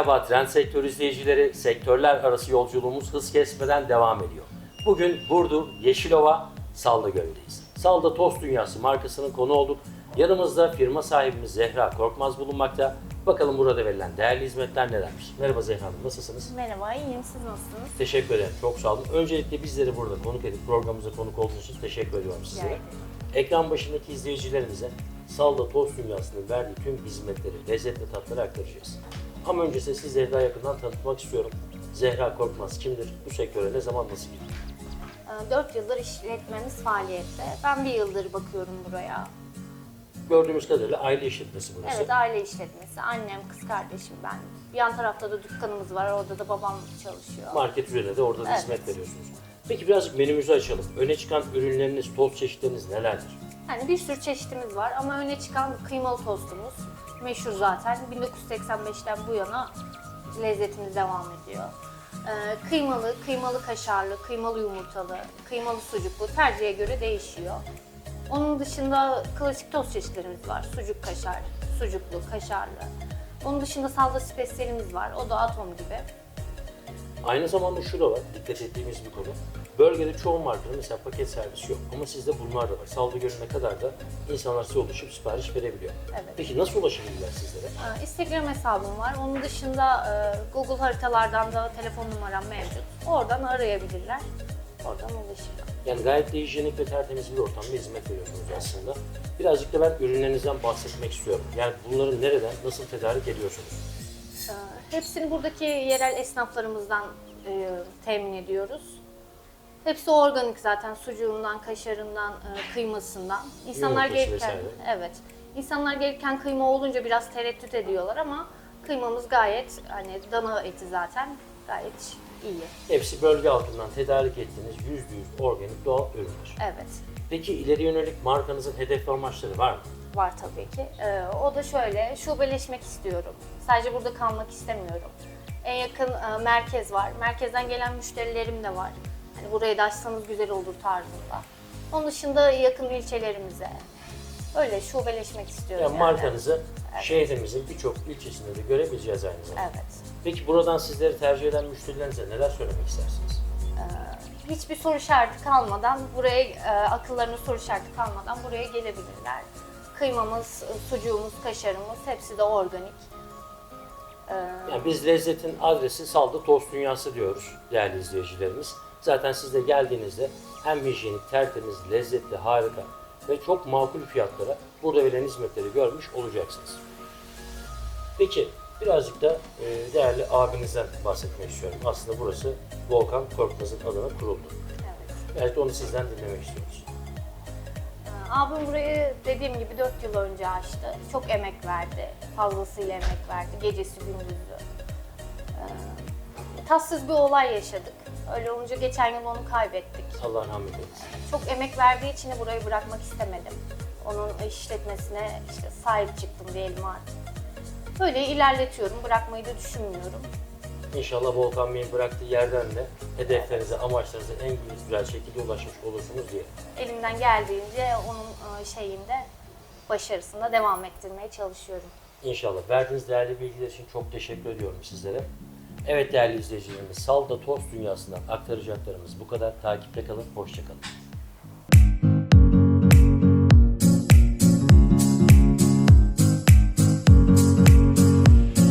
Trend sektör izleyicileri, sektörler arası yolculuğumuz hız kesmeden devam ediyor. Bugün Burdur, Yeşilova, Salda Gölü'ndeyiz. Salda Tost Dünyası markasının konu olduk. Yanımızda firma sahibimiz Zehra Korkmaz bulunmakta. Bakalım burada verilen değerli hizmetler nelermiş. Merhaba Zehra Hanım, nasılsınız? Merhaba, iyiyim. Siz nasılsınız? Teşekkür ederim, çok sağ olun. Öncelikle bizleri burada konuk edip programımıza konuk olduğunuz için teşekkür ediyorum ederim. Ekran başındaki izleyicilerimize Salda Tost Dünyası'nın verdiği tüm hizmetleri, lezzetli tatları aktaracağız. Ama öncesinde sizleri daha yakından tanıtmak istiyorum. Zehra Korkmaz kimdir? Bu sektöre ne zaman nasıl girdi? 4 yıldır işletmemiz faaliyette. Ben bir yıldır bakıyorum buraya. Gördüğümüz kadarıyla aile işletmesi burası. Evet, aile işletmesi. Annem, kız kardeşim, ben. Yan tarafta da dükkanımız var. Orada da babam çalışıyor. Market üzerine de orada da Evet. hizmet veriyorsunuz. Peki birazcık menümüzü açalım. Öne çıkan ürünleriniz, tost çeşitleriniz nelerdir? Yani bir sürü çeşitimiz var ama öne çıkan kıymalı tostumuz. Meşhur zaten. 1985'ten bu yana lezzetimiz devam ediyor. Ee, kıymalı, kıymalı kaşarlı, kıymalı yumurtalı, kıymalı sucuklu tercihe göre değişiyor. Onun dışında klasik tost çeşitlerimiz var. Sucuk kaşar, sucuklu, kaşarlı. Onun dışında salda spesiyelimiz var. O da atom gibi. Aynı zamanda şu da var, dikkat ettiğimiz bir konu. Bölgede çoğu markanın mesela paket servisi yok ama sizde bunlar da var. Saldı Gölü'ne kadar da insanlar size ulaşıp sipariş verebiliyor. Evet. Peki nasıl ulaşabilirler sizlere? Ee, Instagram hesabım var. Onun dışında e, Google haritalardan da telefon numaram mevcut. Oradan arayabilirler. Oradan ulaşırlar. Yani gayet de hijyenik ve tertemiz bir ortamda hizmet veriyorsunuz aslında. Birazcık da ben ürünlerinizden bahsetmek istiyorum. Yani bunları nereden, nasıl tedarik ediyorsunuz? Ee, Hepsini buradaki yerel esnaflarımızdan e, temin ediyoruz. Hepsi organik zaten sucuğundan, kaşarından, e, kıymasından. İnsanlar gelirken vesaire. evet. İnsanlar gelirken kıyma olunca biraz tereddüt ediyorlar ama kıymamız gayet hani dana eti zaten gayet iyi. Hepsi bölge halkından tedarik ettiğiniz %100 organik doğal ürünler. Evet. Peki ileri yönelik markanızın hedef ve amaçları var mı? Var tabii ki. Ee, o da şöyle, şubeleşmek istiyorum. Sadece burada kalmak istemiyorum. En yakın e, merkez var. Merkezden gelen müşterilerim de var. Hani burayı da açsanız güzel olur tarzında. Onun dışında yakın ilçelerimize. Öyle şubeleşmek istiyorum. Yani markanızı şehrimizin birçok ilçesinde de görebileceğiz aynı zamanda. Evet. Peki buradan sizleri tercih eden müşterilerinize neler söylemek istersiniz? Hiçbir soru işareti kalmadan buraya, e, akıllarına soru işareti kalmadan buraya gelebilirler. Kıymamız, e, sucuğumuz, kaşarımız hepsi de organik. Ee, Yani biz lezzetin adresi Saldı Tost Dünyası diyoruz değerli izleyicilerimiz. Zaten siz de geldiğinizde hem hijyenik, tertemiz, lezzetli, harika ve çok makul fiyatlara burada verilen hizmetleri görmüş olacaksınız. Peki birazcık da e, değerli abinizden bahsetmek istiyorum. Aslında burası Volkan Korkmaz'ın adına kuruldu. evet. Belki onu sizden dinlemek istiyoruz. Ee, Abim burayı dediğim gibi 4 yıl önce açtı. Çok emek verdi. Fazlasıyla emek verdi. Gecesi gündüzü. Ee, tatsız bir olay yaşadık. Öyle olunca geçen yıl onu kaybettik. Allah rahmet eylesin. Çok emek verdiği için de burayı bırakmak istemedim. Onun işletmesine işte sahip çıktım diyelim artık. Böyle ilerletiyorum. Bırakmayı da düşünmüyorum. İnşallah Volkan Bey'in bıraktığı yerden de hedeflerinize, amaçlarınıza en güzel şekilde ulaşmış olursunuz diye. Elimden geldiğince onun e, şeyinde başarısında devam ettirmeye çalışıyorum. İnşallah. Verdiğiniz değerli bilgiler için çok teşekkür ediyorum sizlere. Evet değerli izleyicilerimiz, Salda Tost Dünyası'ndan aktaracaklarımız bu kadar. Takipte kalın, hoşçakalın.